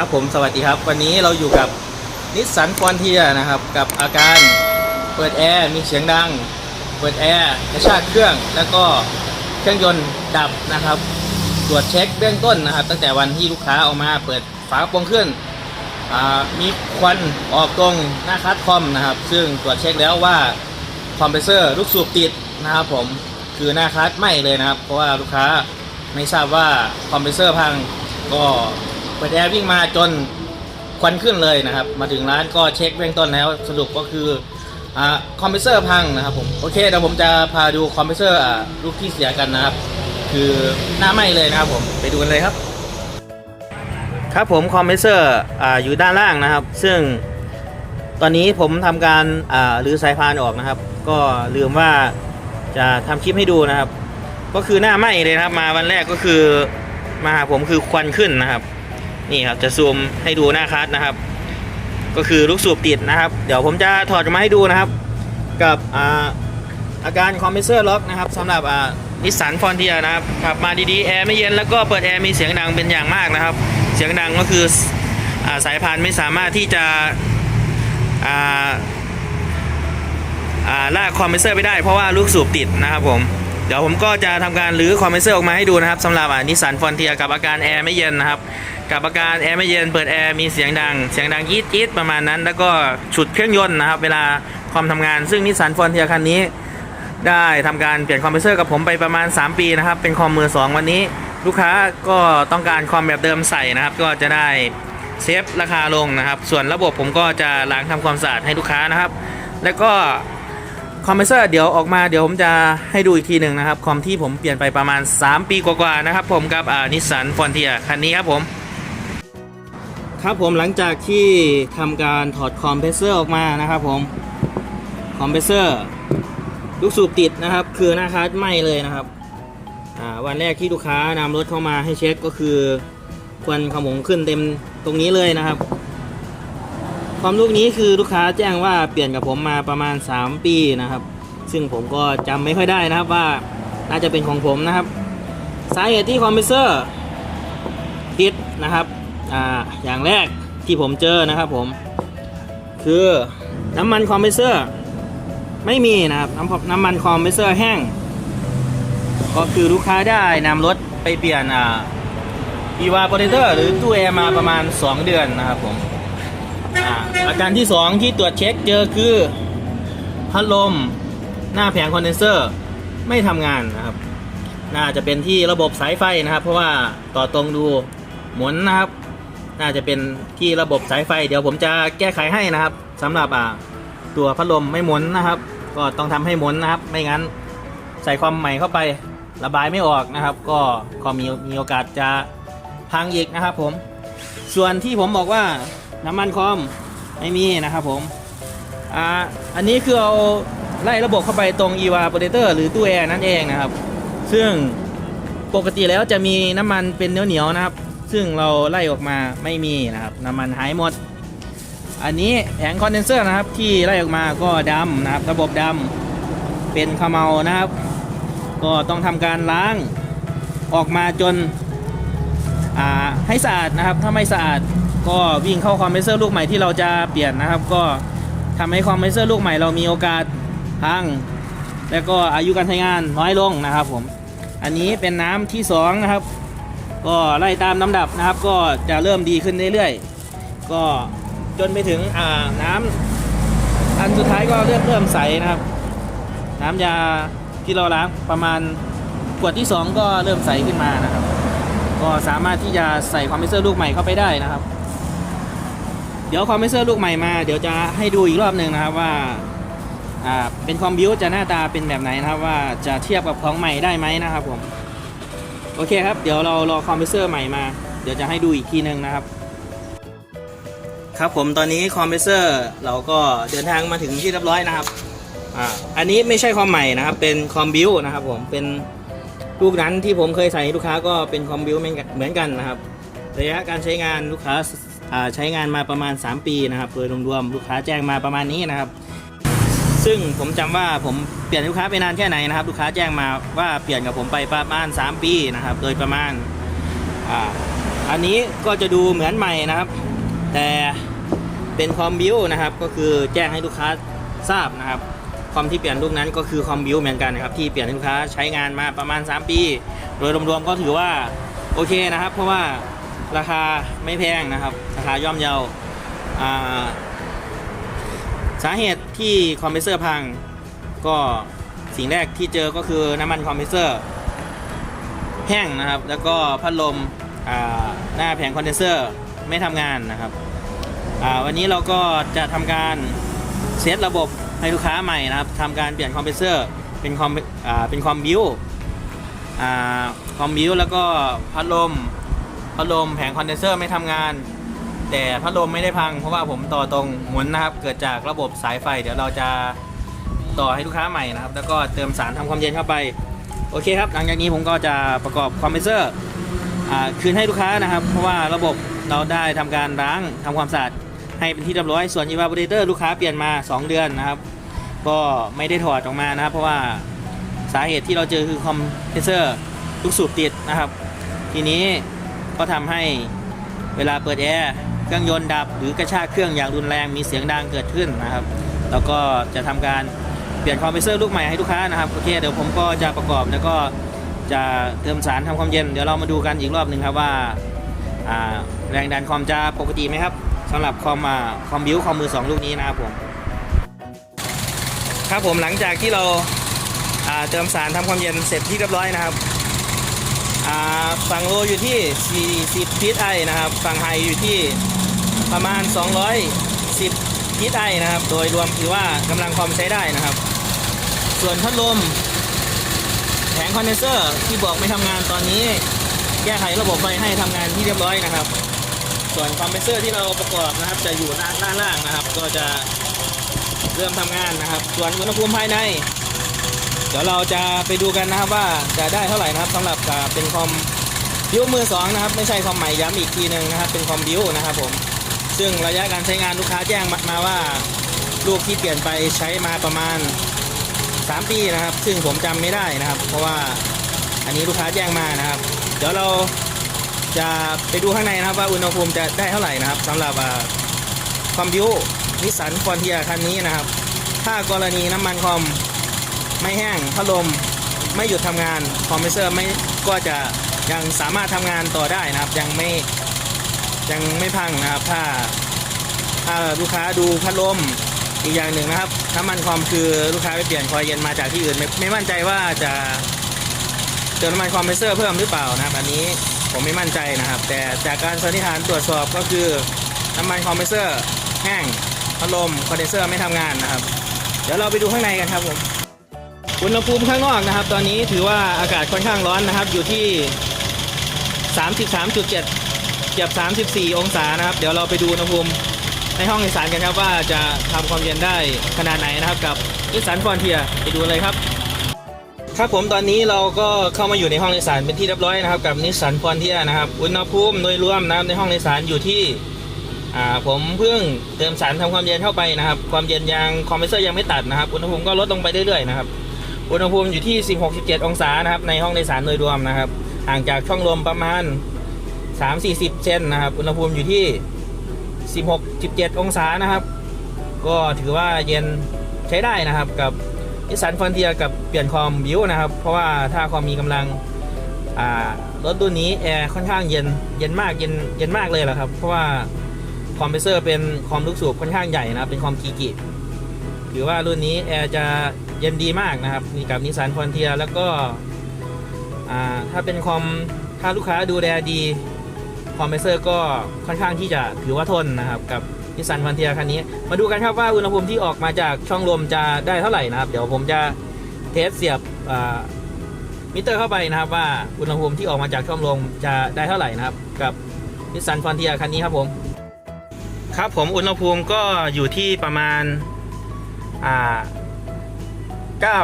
ครับผมสวัสดีครับ วันนี้เราอยู่กับนิสสันฟอนเทียนะครับ กับอาการเปิดแอร์มีเสียงดัง เปิดแอร์กระชากเครื่อง แล้วก็เครื่องยนต์ดับนะครับ ตรวจเช็คเบื้องต้นนะครับ ตั้งแต่วันที่ลูกค้าเอามาเปิดฝากระโปรงขึ้นอ่ามีควันออกตรงหน้าคัดคอมนะครับ ซึ่งตรวจเช็คแล้วว่าคอมเพรสเซอร์ลูกสูบติดนะครับผมคือหน้าคัดไหม้เลยนะครับ เพราะว่าลูกค้าไม่ทราบว่าคอมเพรสเซอร์พังก็ เปิดแอร์วิ่งมาจนควันขึ้นเลยนะครับ มาถึงร้านก็เช็คเบื้องต้นแล้วสรุปก็คืออคอมเพรสเซอร์พังนะครับผมโอเคเดี๋ยวผมจะพาดูคอมเพรสเซอร์ลูกที่เสียกันนะครับ คือหน้าไหม้เลยนะครับผมไปดูกันเลยครับ ครับผมคอมเพรสเซอร์อยู่ด้านล่างนะครับ ซึ่งตอนนี้ผมทำการรื้อสายพานออกนะครับ ก็ลืมว่าจะทำคลิปให้ดูนะครับ ก็คือหน้าไหม้เลยนะครับ มาวันแรกก็คือมาหาผมคือควันขึ้นนะครับ นี่ครับจะซูมให้ดูหน้าคัสนะครับ ก็คือลูกสูบติดนะครับ เดี๋ยวผมจะถอดออกมาให้ดูนะครับ กับอาอาการคอมเพรสเซอร์ล็อกนะครับสำหรับนิสสันฟอนเทียนะครับขับมาดีๆ แอร์ไม่เย็นแล้วก็เปิดแอร์มีเสียงดังเป็นอย่างมากนะครับ เสียงดังก็คืออาสายพานไม่สามารถที่จะาาลากคอมเพรสเซอร์ไปได้เพราะว่าลูกสูบติดนะครับผมเดี๋ยวผมก็จะทำการรื้อคอมเพรสเซอร์ออกมาให้ดูนะครับสำหรับนิสสันฟอนเทียกับอาการแอร์ไม่เย็นนะครับ กับอาการแอร์ไม่เย็นเปิดแอร์มีเสียงดัง เสียงดังยีดยีดประมาณนั้น แล้วก็ฉุดเครื่องยนต์นะครับ เวลาคอมทำงาน ซึ่งนิสสันฟอนเทียคันนี้ ได้ทำการเปลี่ยนคอมเพรสเซอร์กับผมไปประมาณ 3 ปีนะครับ เป็นคอมมือ 2 วันนี้ ลูกค้าก็ต้องการคอมแบบเดิมใส่นะครับ ก็จะได้เซฟราคาลงนะครับ ส่วนระบบผมก็จะล้างทำความสะอาดให้ลูกค้านะครับ แล้วก็คอมเพรสเซอร์เดี๋ยวออกมาเดี๋ยวผมจะให้ดูอีกทีหนึ่งนะครับ คอมที่ผมเปลี่ยนไปประมาณ 3 ปีกว่าๆนะครับ ผมกับนิสสันฟอนเทียคันนี้ครับผม ครับผมหลังจากที่ทำการถอดคอมเพรสเซอร์ออกมานะครับผมคอมเพรสเซอร์ลูกสูบติดนะครับ คือหน้าคัสไหมเลยนะครับวันแรกที่ลูกค้านำรถเข้ามาให้เช็คก็คือควันขมงขึ้นเต็มตรงนี้เลยนะครับ ความลูกนี้คือลูกค้าแจ้งว่าเปลี่ยนกับผมมาประมาณ 3 ปีนะครับ ซึ่งผมก็จำไม่ค่อยได้นะครับว่าน่าจะเป็นของผมนะครับ สาเหตุที่คอมเพรสเซอร์ติดนะครับ อ่าอย่างแรกที่ผมเจอนะครับผม คือน้ำมันคอมเพรสเซอร์ ไม่มีนะครับน้ำน้ำมันคอมเพรสเซอร์แห้ง ก็คือลูกค้าได้นำรถไปเปลี่ยนอ่าอีวาโปรเตอร์หรือตู้แอร์มาประมาณ 2 เดือนนะครับผมอาอาการที่ 2 ที่ตรวจเช็คเจอคือพัดลมหน้าแผงคอนเดนเซอร์ไม่ทำงานนะครับ น่าจะเป็นที่ระบบสายไฟนะครับ เพราะว่าต่อตรงดูหมุนนะครับ น่าจะเป็นที่ระบบสายไฟ เดี๋ยวผมจะแก้ไขให้นะครับสำหรับอ่าตัวพัดลมไม่หมุนนะครับ ก็ต้องทำให้หมุนนะครับ ไม่งั้นใส่ความใหม่เข้าไประบายไม่ออกนะครับ ก็ก็มีมีโอกาสจะพังอีกนะครับ ผม ส่วนที่ผมบอกว่าน้ำมันคอมไม่มีนะครับ ผมอ่าอันนี้คือเอาไล่ระบบเข้าไปตรง e v a p o r a t o r หรือตู้แอร์นั่นเองนะครับ ซึ่งปกติแล้วจะมีน้ำมันเป็นเหนียวๆนะครับ ซึ่งเราไล่ออกมาไม่มีนะครับน้ำมันหายหมด อันนี้แผงคอนเดนเซอร์นะครับที่ไล่ออกมาก็ดำนะครับ ระบบดำเป็นขมเมานะครับ ก็ต้องทำการล้างออกมาจนาให้สะอาดนะครับ ถ้าไม่สะอาดก็วิ่งเข้าคอมเพรสเซอร์ลูกใหม่ที่เราจะเปลี่ยนนะครับ ก็ทำให้คอมเพรสเซอร์ลูกใหม่เรามีโอกาสพัง และก็อายุการใช้งานน้อยลงนะครับผม อันนี้เป็นน้ำที่สองนะครับ ก็ไล่ตามลำดับนะครับ ก็จะเริ่มดีขึ้นเรื่อยๆ ก็จนไปถึงอ่าน้ำอันสุดท้ายก็เริ่มเริ่มใสนะครับ น้ำยาที่เราล้างประมาณขวดที่ 2 ก็เริ่มใสขึ้นมานะครับ ก็สามารถที่จะใส่คอมเพรสเซอร์ลูกใหม่เข้าไปได้นะครับ เดี๋ยวคอมเพรสเซอร์ลูกใหม่มา เดี๋ยวจะให้ดูอีกรอบหนึ่งนะครับว่าอ่าเป็นคอมบิวจะหน้าตาเป็นแบบไหนนะครับ ว่าจะเทียบกับของใหม่ได้ไหมนะครับผม โอเคครับ เดี๋ยวเรารอคอมเพรสเซอร์ใหม่มา เดี๋ยวจะให้ดูอีกทีหนึ่งนะครับ ครับผมตอนนี้คอมเพรสเซอร์เราก็เดินทางมาถึงที่เรียบร้อยนะครับอ่าอันนี้ไม่ใช่คอมใหม่นะครับ เป็นคอมบิวนะครับผมเป็นลูกนั้นที่ผมเคยใส่ให้ลูกค้าก็เป็นคอมบิวเหมือนกันนะครับระยะการใช้งานลูกค้าอ่าใช้งานมาประมาณ 3 ปีนะครับ โดยรวมๆลูกค้าแจ้งมาประมาณนี้นะครับ ซึ่งผมจำว่าผมเปลี่ยนลูกค้าไปนานแค่ไหนนะครับ ลูกค้าแจ้งมาว่าเปลี่ยนกับผมไปประมาณ 3 ปีนะครับ โดยประมาณอ่าอันนี้ก็จะดูเหมือนใหม่นะครับ แต่เป็นคอมบิวนะครับ ก็คือแจ้งให้ลูกค้าทราบนะครับคอมที่เปลี่ยนลูกนั้นก็คือคอมบิวเหมือนกันนะครับ ที่เปลี่ยนลูกค้าใช้งานมาประมาณ 3 ปี โดยรวมๆก็ถือว่าโอเคนะครับ เพราะว่าราคาไม่แพงนะครับ ราคาย่อมเยาอ่า สาเหตุที่คอมเพรสเซอร์พัง ก็สิ่งแรกที่เจอก็คือน้ำมันคอมเพรสเซอร์ แห้งนะครับ แล้วก็พัดลมหน้าแผงคอนเดนเซอร์ไม่ทำงานนะครับวันนี้เราก็จะทำการเซตระบบให้ลูกค้าใหม่นะครับทำการเปลี่ยนคอมเพรสเซอร์เป็นคอมเป็นคอมบิวคอมบิวแล้วก็พัดลมพัดลมแผงคอนเดนเซอร์ไม่ทำงาน แต่พัดลมไม่ได้พังเพราะว่าผมต่อตรงหมุนนะครับ เกิดจากระบบสายไฟ เดี๋ยวเราจะต่อให้ลูกค้าใหม่นะครับ แล้วก็เติมสารทำความเย็นเข้าไป โอเคครับ หลังจากนี้ผมก็จะประกอบคอมเพรสเซอร์คืนให้ลูกค้านะครับ เพราะว่าระบบเราได้ทำการล้างทำความสะอาดให้เป็นที่เรียบร้อย ส่วน evaporator ลูกค้าเปลี่ยนมา 2 เดือนนะครับ ก็ไม่ได้ถอดออกมานะครับ เพราะว่าสาเหตุที่เราเจอคือคอมเพรสเซอร์ลูกสูบติดนะครับ ทีนี้ก็ทำให้เวลาเปิดแอร์ เครื่องยนต์ดับ หรือกระชากเครื่องอย่างรุนแรงมีเสียงดังเกิดขึ้นนะครับ แล้วก็จะทำการเปลี่ยนคอมเพรสเซอร์ลูกใหม่ให้ลูกค้านะครับโอเคเดี๋ยวผมก็จะประกอบแล้วก็จะเติมสารทำความเย็นเดี๋ยวเรามาดูกันอีกรอบหนึ่งครับว่าแรงดันคอมจะปกติไหมครับสำหรับคอมคอมบิวคอมมือสองลูกนี้นะครับผมครับผมหลังจากที่เราาเติมสารทำความเย็นเสร็จที่เรียบร้อยนะครับฝั่งโลอยู่ที่ 40พิทไอนะครับฝั่งไฮอยู่ที่ ประมาณ 210พิทไอนะครับ โดยรวมถือว่ากำลังความใช้ได้นะครับ ส่วนพัดลม แผงคอนเดนเซอร์ที่บอกไม่ทำงานตอนนี้ แก้ไขระบบไฟให้ทำงานที่เรียบร้อยนะครับ ส่วนคอมเพรสเซอร์ที่เราประกอบนะครับ จะอยู่ด้านด้าล่างนะครับ ก็จะเริ่มทำงานนะครับ ส่วนอุณหภูมิภายในเดี๋ยวเราจะไปดูกันนะครับว่าจะได้เท่าไหร่นะครับสำหรับเป็นคอมบิวมือสองนะครับ ไม่ใช่คอมใหม่ย้ำอีกทีหนึ่งนะครับ เป็นคอมบิวนะครับผม ซึ่งระยะการใช้งานลูกค้าแจ้งมาว่า ลูกที่เปลี่ยนไปใช้มาประมาณ 3 ปีนะครับ ซึ่งผมจำไม่ได้นะครับ เพราะว่าอันนี้ลูกค้าแจ้งมานะครับ เดี๋ยวเราจะไปดูข้างในนะครับว่าอุณหภูมิจะได้เท่าไหร่นะครับสำหรับอ่าคอมบิวนิสันฟอนเทียคันนี้นะครับ ถ้ากรณีน้ำมันคอมไม่แห้งพัดลมไม่หยุดทำงานคอมเพรสเซอร์ไม่ก็จะยังสามารถทำงานต่อได้นะครับ ยังไม่ ยังไม่พังนะครับ ถ้าถ้าลูกค้าดูพัดลมอีกอย่างหนึ่งนะครับน้ำมันคอมคือลูกค้าไปเปลี่ยนคอยเย็นมาจากที่อื่น ไม่ไม่มั่นใจว่าจะเติมน้ำมันคอมเพรสเซอร์เพิ่มหรือเปล่านะครับ อันนี้ผมไม่มั่นใจนะครับ แต่จากการสันนิษฐานตรวจสอบก็คือน้ำมันคอมเพรสเซอร์แห้งพัดลมคอนเดนเซอร์ไม่ทำงานนะครับ เดี๋ยวเราไปดูข้างในกันครับผมอุณหภูมิข้างนอกนะครับ ตอนนี้ถือว่าอากาศค่อนข้างร้อนนะครับ อยู่ที่ 33.7เกือบ 34 องศานะครับ เดี๋ยวเราไปดูอุณหภูมิในห้องโดยสารกันครับว่าจะทำความเย็นได้ขนาดไหนนะครับ กับนิสสันฟอนเทียไปดูเลยครับ ครับผมตอนนี้เราก็เข้ามาอยู่ในห้องโดยสารเป็นที่เรียบร้อยนะครับ กับนิสสันฟอนเทียนะครับอุณหภูมิโดยรวมนะครับในห้องโดยสารอยู่ที่อ่าผมเพิ่งเติมสารทำความเย็นเข้าไปนะครับ ความเย็นยังคอมเพรสเซอร์ยังไม่ตัดนะครับอุณหภูมิก็ลดลงไปเรื่อยๆนะครับอุณหภูมิอยู่ที่ 16-17 องศานะครับในห้องโดยสารโดยรวมนะครับห่างจากช่องลมประมาณ 3-40 เซนนะครับ อุณหภูมิอยู่ที่ 16-17 องศานะครับ ก็ถือว่าเย็นใช้ได้นะครับกับนิสสันฟอนเทียกับเปลี่ยนคอมบิวนะครับ เพราะว่าถ้าคอมมีกำลังอ่ารถรุ่นนี้แอร์ค่อนข้างเย็นเย็นมากเย็นเย็นมากเลยแหละครับ เพราะว่าคอมเพรสเซอร์เป็นคอมลูกสูบค่อนข้างใหญ่นะเป็นคอมกีกิถือว่ารุ่นนี้แอร์จะเย็นดีมากนะครับนี่กับนิสสันฟอนเทียแล้วก็อ่าถ้าเป็นคอมถ้าลูกค้าดูแลดี คอมเพรสเซอร์ก็ค่อนข้างที่จะถือว่าทนนะครับกับนิสสันฟันเทียคันนี้ มาดูกันครับว่าอุณหภูมิที่ออกมาจากช่องลมจะได้เท่าไหร่นะครับ เดี๋ยวผมจะเทสเสียบมิเตอร์เข้าไปนะครับว่าอุณหภูมิที่ออกมาจากช่องลมจะได้เท่าไหร่นะครับ กับนิสสันฟันเทียคันนี้ครับผม ครับผมอุณหภูมิก็อยู่ที่ประมาณอ่าเก้า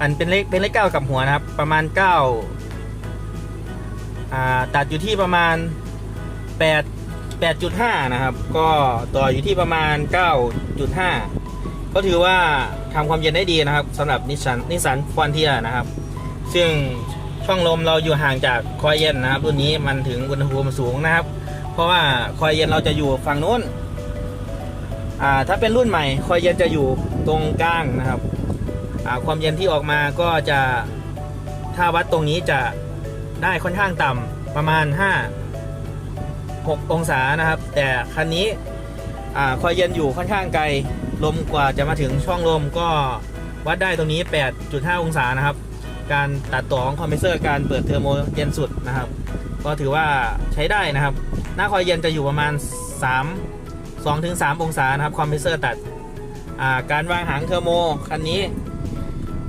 อันเป็นเลขเป็นเลขเก้ากับหัวนะครับ ประมาณเก้าอ่าตัดอยู่ที่ประมาณ 8 8.5 นะครับ ก็ต่ออยู่ที่ประมาณ 9.5 ก็ถือว่าทำความเย็นได้ดีนะครับสำหรับนิสสันนิสสันฟอนเทียนะครับ ซึ่งช่องลมเราอยู่ห่างจากคอยเย็นนะครับรุ่นนี้มันถึงอุณหภูมิสูงนะครับ เพราะว่าคอยเย็นเราจะอยู่ฝั่งนู้นอ่าถ้าเป็นรุ่นใหม่คอยเย็นจะอยู่ตรงกลางนะครับอ่าความเย็นที่ออกมาก็จะถ้าวัดตรงนี้จะได้ค่อนข้างต่ำประมาณ 5 6 องศานะครับ แต่คันนี้อ่าคอยเย็นอยู่ค่อนข้างไกลลมกว่าจะมาถึงช่องลมก็วัดได้ตรงนี้ 8.5 องศานะครับ การตัดต่อของคอมเพรสเซอร์การเปิดเทอร์โมเย็นสุดนะครับ ก็ถือว่าใช้ได้นะครับ หน้าคอยเย็นจะอยู่ประมาณ 3 2ถึง3องศานะครับคอมเพรสเซอร์ตัดอ่าการวางหางเทอร์โมคันนี้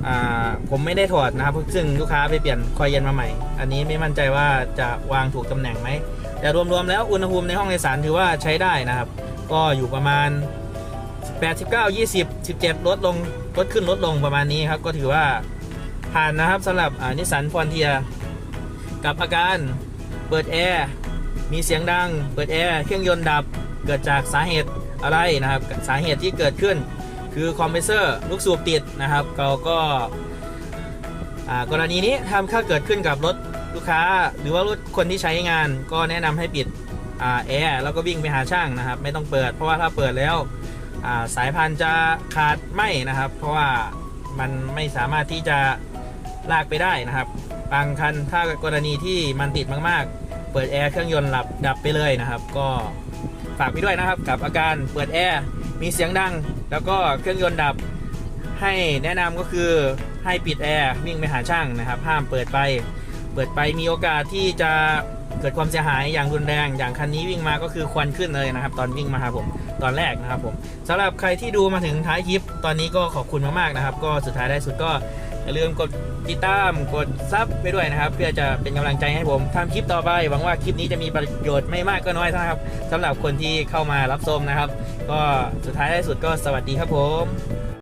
อ่าผมไม่ได้ถอดนะครับ ซึ่งลูกค้าไปเปลี่ยนคอยเย็นมาใหม่ อันนี้ไม่มั่นใจว่าจะวางถูกตำแหน่งไหม แต่รวมๆแล้วอุณหภูมิในห้องโดยสารถือว่าใช้ได้นะครับ ก็อยู่ประมาณ89 20 17 ลดลงลดขึ้นลดลงประมาณนี้ครับ ก็ถือว่าผ่านนะครับสำหรับนิสสันฟอนเทียกับอาการเปิดแอร์มีเสียงดัง เปิดแอร์เครื่องยนต์ดับเกิดจากสาเหตุอะไรนะครับ สาเหตุที่เกิดขึ้น คือคอมเพรสเซอร์ลูกสูบติดนะครับ เราก็กรณีนี้ทำถ้าเกิดขึ้นกับรถ ลูกค้าหรือว่าคนที่ใช้งานก็แนะนำให้ปิดแอร์แล้วก็วิ่งไปหาช่างนะครับ ไม่ต้องเปิด เพราะว่าถ้าเปิดแล้วาสายพันธุ์จะขาดไหมนะครับ เพราะว่ามันไม่สามารถที่จะลากไปได้นะครับบางคันถ้ากรณีที่มันติดมากๆ เปิดแอร์เครื่องยนต์หลับดับไปเลยนะครับ ก็ฝากไปด้วยนะครับกับอาการเปิดแอร์มีเสียงดัง แล้วก็เครื่องยนต์ดับให้แนะนำก็คือให้ปิดแอร์วิ่งไปหาช่างนะครับ ห้ามเปิดไป เปิดไปมีโอกาสที่จะเกิดความเสียหายอย่างรุนแรง อย่างคันนี้วิ่งมาก็คือควันขึ้นเลยนะครับ ตอนวิ่งมาครับผมตอนแรกนะครับผมสำหรับใครที่ดูมาถึงท้ายคลิป ตอนนี้ก็ขอบคุณมากๆนะครับ ก็สุดท้ายได้สุดก็อย่าลืมกดติดตามกดซับไปด้วยนะครับ เพื่อจะเป็นกำลังใจให้ผมทำคลิปต่อไปหวังว่าคลิปนี้จะมีประโยชน์ไม่มากก็น้อยนะครับสำหรับคนที่เข้ามารับชมนะครับ ก็สุดท้ายได้สุดก็สวัสดีครับผม